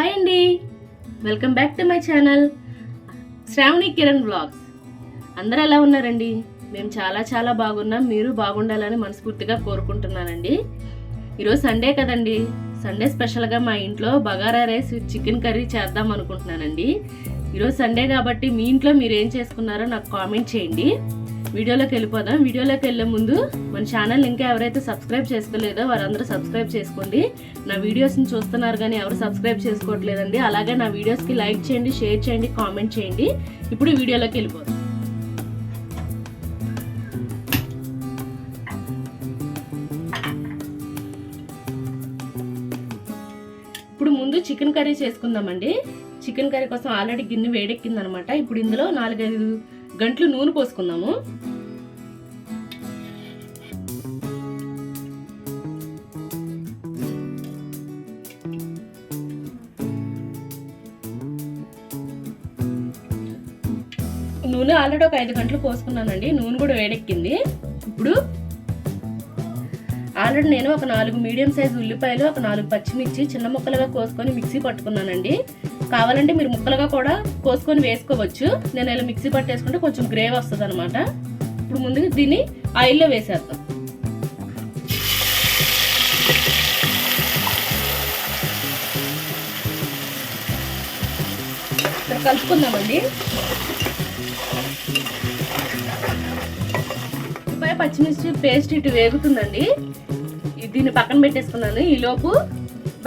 Hi అండి. Welcome back to my channel Sravani Kiran blogs అందరూ ఎలా ఉన్నారండి? మేము చాలా చాలా బాగున్నాం. మీరు బాగుండాలని మనస్ఫూర్తిగా కోరుకుంటున్నానండి. ఈరోజు సండే కదండి. సండే స్పెషల్గా మా ఇంట్లో bagara rice with chicken curry చేద్దాం అనుకుంటున్నానండి. ఈరోజు సండే కాబట్టి మీ ఇంట్లో మీరు ఏం చేసుకున్నారో నాకు కామెంట్ చేయండి. వీడియోలోకి వెళ్ళిపోదాం. వీడియోలోకి వెళ్ళే ముందు మన ఛానల్ ఇంకా ఎవరైతే సబ్స్క్రైబ్ చేసుకోలేదో వారందరూ సబ్స్క్రైబ్ చేసుకోండి. నా వీడియోస్ని చూస్తున్నారు కానీ ఎవరు సబ్స్క్రైబ్ చేసుకోవట్లేదండి. అలాగే నా వీడియోస్కి లైక్ చేయండి షేర్ చేయండి కామెంట్ చేయండి. ఇప్పుడు వీడియోలోకి వెళ్ళిపోదాం. ఇప్పుడు ముందు చికెన్ కర్రీ చేసుకుందామండి. చికెన్ కర్రీ కోసం ఆల్రెడీ గిన్నె వేడెక్కింది అనమాట ఇప్పుడు ఇందులో నాలుగైదు గంటలు నూనె పోసుకుందాము. నూనె ఆల్రెడీ ఒక ఐదు గంటలు పోసుకున్నానండి. నూనె కూడా వేడెక్కింది. ఇప్పుడు ఆల్రెడీ నేను ఒక నాలుగు మీడియం సైజ్ ఉల్లిపాయలు ఒక నాలుగు పచ్చిమిర్చి చిన్న ముక్కలుగా కోసుకొని మిక్సీ పట్టుకున్నానండి. కావాలంటే మీరు ముక్కలుగా కూడా కోసుకొని వేసుకోవచ్చు. నేను ఇలా మిక్సీ పట్టేసుకుంటే కొంచెం గ్రేవ్ వస్తుంది అనమాట ఇప్పుడు ముందుగా దీన్ని ఆయిల్లో వేసేద్దాం. కలుపుకుందామండి. ఉల్లిపాయ పచ్చిమిర్చి పేస్ట్ ఇటు వేగుతుందండి. దీన్ని పక్కన పెట్టేసుకున్నాను. ఈలోపు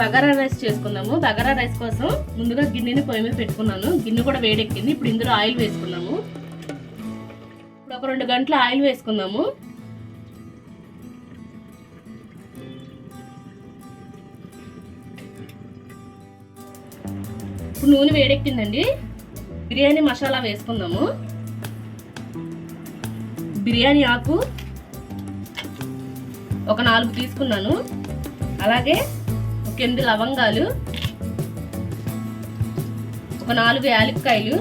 బగారా రైస్ చేసుకుందాము. బగారా రైస్ కోసం ముందుగా గిన్నెని పొయ్యి మీద పెట్టుకున్నాను. గిన్నె కూడా వేడెక్కింది. ఇప్పుడు ఇందులో ఆయిల్ వేసుకున్నాము. ఇప్పుడు ఒక రెండు గంటలు ఆయిల్ వేసుకుందాము. ఇప్పుడు నూనె వేడెక్కిందండి. బిర్యానీ మసాలా వేసుకుందాము. బిర్యానీ ఆకు ఒక నాలుగు తీసుకున్నాను. అలాగే ఒక ఎనిమిది లవంగాలు ఒక నాలుగు యాలక్కాయలు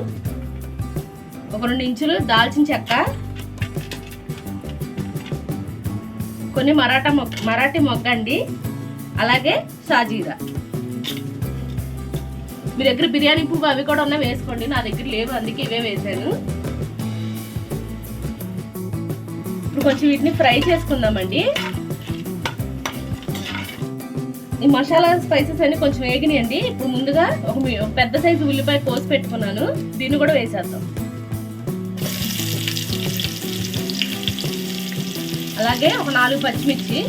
ఒక రెండు ఇంచులు దాల్చిన చెక్క కొన్ని మరాఠా మొగ్ మరాఠీ మొగ్గ అండి. అలాగే సాజీరా. మీ దగ్గర బిర్యానీ పువ్వు అవి కూడా ఉన్నాయి వేసుకోండి. నా దగ్గర లేవు అందుకే ఇవే వేసాను ఇప్పుడు కొంచెం వీటిని ఫ్రై చేసుకుందామండి. ఈ మసాలా స్పైసెస్ అన్ని కొంచెం వేగినాయండి. ఇప్పుడు ముందుగా ఒక పెద్ద సైజు ఉల్లిపాయ కోసి పెట్టుకున్నాను. దీన్ని కూడా వేసేద్దాం. అలాగే ఒక నాలుగు పచ్చిమిర్చి.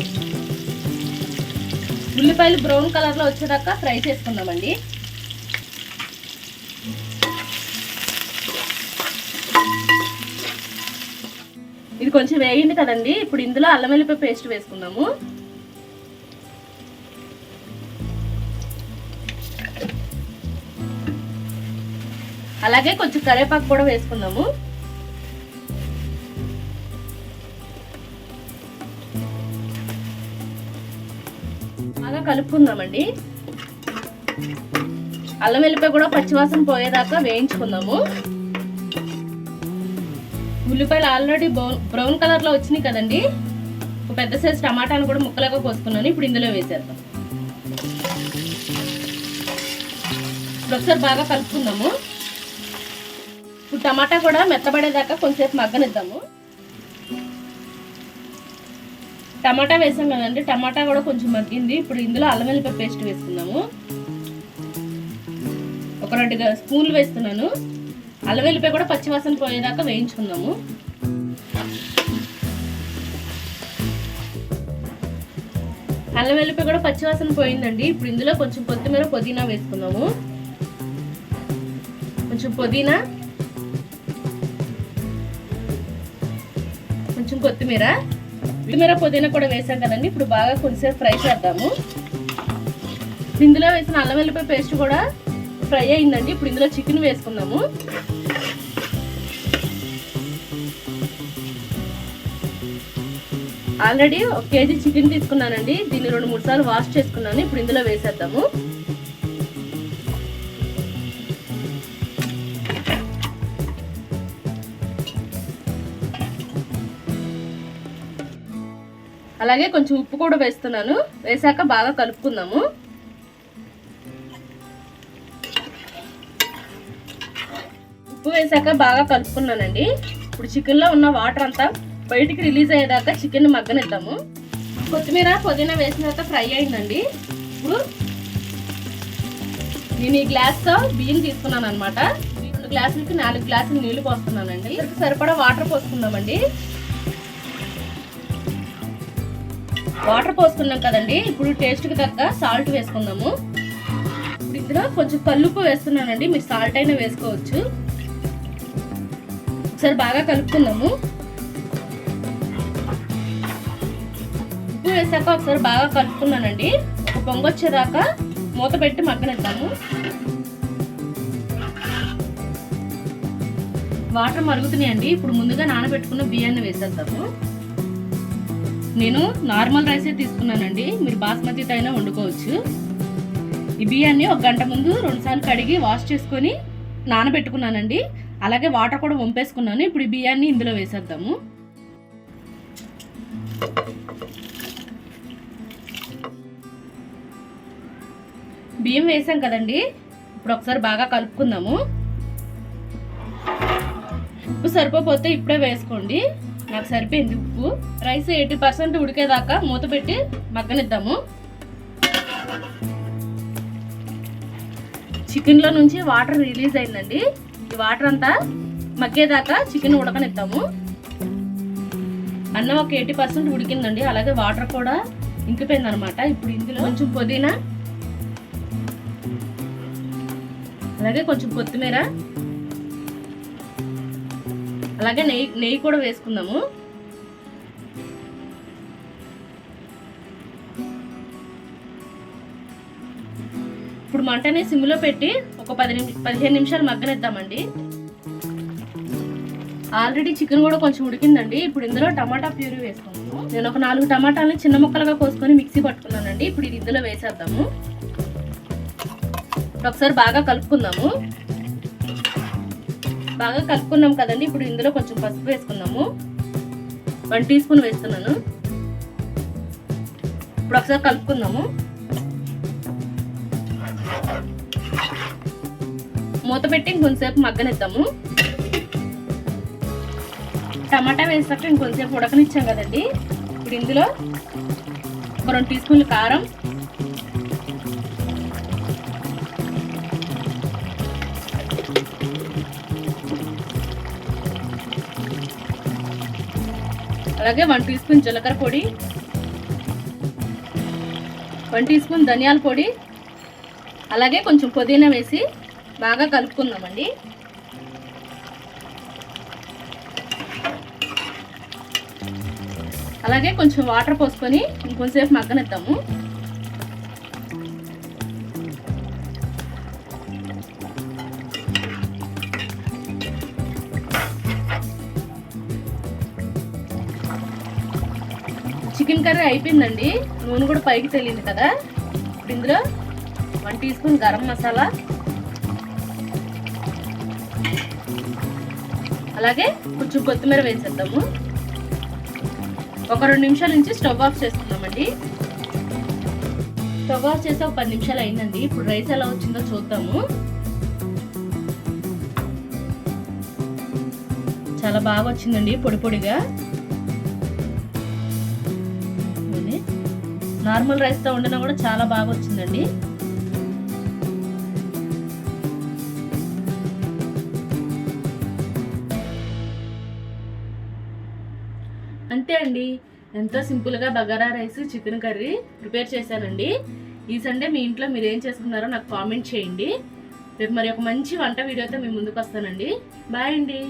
ఉల్లిపాయలు బ్రౌన్ కలర్లో వచ్చేదాకా ఫ్రై చేసుకుందామండి. ఇది కొంచెం వేగింది కదండి. ఇప్పుడు ఇందులో అల్లం వెల్లిపాయ పేస్ట్ వేసుకుందాము. అలాగే కొంచెం కరివేపాకు కూడా వేసుకుందాము. బాగా కలుపుకుందామండి. అల్లం వెల్లిపాయ కూడా పచ్చివాసన పోయేదాకా వేయించుకుందాము. ఉల్లిపాయలు ఆల్రెడీ బ్రౌన్ కలర్లో వచ్చినాయి కదండి. ఒక పెద్ద సైజ్ టమాటాను కూడా ముక్కలుగా కోసుకున్నాను. ఇప్పుడు ఇందులో వేసేద్దాం. ఇప్పుడు ఒకసారి బాగా కలుపుకుందాము. ఇప్పుడు టమాటా కూడా మెత్తబడేదాకా కొంచెంసేపు మగ్గనిద్దాము. టమాటా వేసాం కదండి టమాటా కూడా కొంచెం మగ్గింది. ఇప్పుడు ఇందులో అల్లం వెల్లిపాయ పేస్ట్ వేసుకుందాము. ఒక రెండు స్పూన్లు వేస్తున్నాను. అల్లం వెల్లిపాయ కూడా పచ్చివాసన పోయేదాకా వేయించుకుందాము. అల్లం వెల్లిపాయ కూడా పచ్చివాసన పోయిందండి. ఇప్పుడు ఇందులో కొంచెం కొత్తిమీర పుదీనా వేసుకుందాము. కొంచెం పుదీనా కొంచెం కొత్తిమీర. కొత్తిమీర పుదీనా కూడా వేసాం కదండి. ఇప్పుడు బాగా కొంచెంసేపు ఫ్రై చేద్దాము. ఇందులో వేసిన అల్లం వెల్లిపాయ పేస్ట్ కూడా ఫ్రై అయిందండి. ఇప్పుడు ఇందులో చికెన్ వేసుకుందాము. ఆల్రెడీ ఒక కేజీ చికెన్ తీసుకున్నానండి. దీన్ని రెండు మూడు సార్లు వాష్ చేసుకున్నాను. ఇప్పుడు ఇందులో వేసేద్దాము. అలాగే కొంచెం ఉప్పు కూడా వేస్తున్నాను. వేసాక బాగా కలుపుకుందాము. ఉప్పు వేసాక బాగా కలుపుకున్నానండి. ఇప్పుడు చికెన్లో ఉన్న వాటర్ అంతా బయటికి రిలీజ్ అయ్యేదాకా చికెన్ మగ్గనిద్దాము. కొత్తిమీర పుదీనా వేసిన తర్వాత ఫ్రై అయిందండి. ఇప్పుడు నేను ఈ గ్లాస్తో బియ్యం తీసుకున్నాను అనమాట రెండు గ్లాసులకి నాలుగు గ్లాసులు నీళ్ళు పోస్తున్నానండి. సరిపడా వాటర్ పోసుకుందామండి. వాటర్ పోసుకున్నాం కదండి. ఇప్పుడు టేస్ట్కి తగ్గ సాల్ట్ వేసుకుందాము. ఇప్పుడు ఇందులో కొంచెం కల్లుప్పు వేస్తున్నానండి. మీరు సాల్ట్ అయినా వేసుకోవచ్చు. ఒకసారి బాగా కలుపుకుందాము. ఉప్పు వేసాక ఒకసారి బాగా కలుపుకున్నానండి. ఒక పొంగొచ్చేదాకా మూత పెట్టి మగ్గనిద్దాము. వాటర్ మరుగుతున్నాయండి. ఇప్పుడు ముందుగా నానబెట్టుకున్న బియ్యాన్ని వేసేద్దాము. నేను నార్మల్ రైసే తీసుకున్నానండి. మీరు బాస్మతితో అయినా వండుకోవచ్చు. ఈ బియ్యాన్ని ఒక గంట ముందు రెండుసార్లు కడిగి వాష్ చేసుకొని నానబెట్టుకున్నానండి. అలాగే వాటర్ కూడా వంపేసుకున్నాను. ఇప్పుడు ఈ బియ్యాన్ని ఇందులో వేసేద్దాము. బియ్యం వేసాం కదండి. ఇప్పుడు ఒకసారి బాగా కలుపుకుందాము. ఉప్పు సరిపోతే ఇప్పుడే వేసుకోండి. నాకు సరిపోయింది ఉప్పు. రైస్ ఎయిటీ పర్సెంట్ ఉడికేదాకా మూత పెట్టి మగ్గనిద్దాము. చికెన్లో నుంచి వాటర్ రిలీజ్ అయిందండి. ఈ వాటర్ అంతా మగ్గేదాకా చికెన్ ఉడకనిద్దాము. అన్నం ఒక ఎయిటీ పర్సెంట్ ఉడికిందండి. అలాగే వాటర్ కూడా ఇంకిపోయింది అనమాట ఇప్పుడు ఇందులో కొంచెం పుదీనా అలాగే కొంచెం కొత్తిమీర అలాగే నెయ్యి నెయ్యి కూడా వేసుకుందాము. ఇప్పుడు మంటని సిమ్లో పెట్టి ఒక పది నిమి పదిహేను నిమిషాలు మగ్గనిద్దామండి. ఆల్రెడీ చికెన్ కూడా కొంచెం ఉడికిందండి. ఇప్పుడు ఇందులో టమాటా ప్యూరీ వేసుకుందాము. నేను ఒక నాలుగు టమాటాలని చిన్న ముక్కలుగా కోసుకొని మిక్సీ పట్టుకున్నానండి. ఇప్పుడు ఇది ఇందులో వేసేద్దాము. ఒకసారి బాగా కలుపుకుందాము. బాగా కలుపుకున్నాం కదండి. ఇప్పుడు ఇందులో కొంచెం పసుపు వేసుకుందాము వన్ టీ స్పూన్ వేస్తున్నాను. ఇప్పుడు ఒకసారి కలుపుకుందాము. మూత పెట్టి ఇంకొంతసేపు మగ్గనిద్దాము. టమాటా వేసాక ఇంకొంతసేపు ఉడకనిచ్చాం కదండి. ఇప్పుడు ఇందులో ఒక రెండు టీ స్పూన్లు కారం అలాగే వన్ టీ స్పూన్ జీలకర్ర పొడి వన్ టీ స్పూన్ ధనియాల పొడి అలాగే కొంచెం పుదీనా వేసి బాగా కలుపుకుందామండి. అలాగే కొంచెం వాటర్ పోసుకొని ఇంకొంచెంసేపు మగ్గనిద్దాము. చికెన్ కర్రీ అయిపోయిందండి. నూనె కూడా పైకి తెలియదు కదా. ఇప్పుడు ఇందులో one teaspoon garam masala. అలాగే కొంచెం కొత్తిమీర వేసేద్దాము. ఒక రెండు నిమిషాల నుంచి స్టవ్ ఆఫ్ చేసుకుందామండి స్టవ్ ఆఫ్ చేసి ఒక పది నిమిషాలు అయిందండి. ఇప్పుడు రైస్ ఎలా వచ్చిందో చూద్దాము. చాలా బాగా వచ్చిందండి పొడి పొడిగా. నార్మల్ రైస్తో వండినా కూడా చాలా బాగా వచ్చిందండి. అంతే అండి. ఎంతో సింపుల్గా bagara rice chicken curry prepare చేశానండి. ఈ సండే మీ ఇంట్లో మీరు ఏం చేసుకున్నారో నాకు కామెంట్ చేయండి. రేపు మరి ఒక మంచి వంట వీడియోతో మీ ముందుకు వస్తానండి. బాయ్ అండి.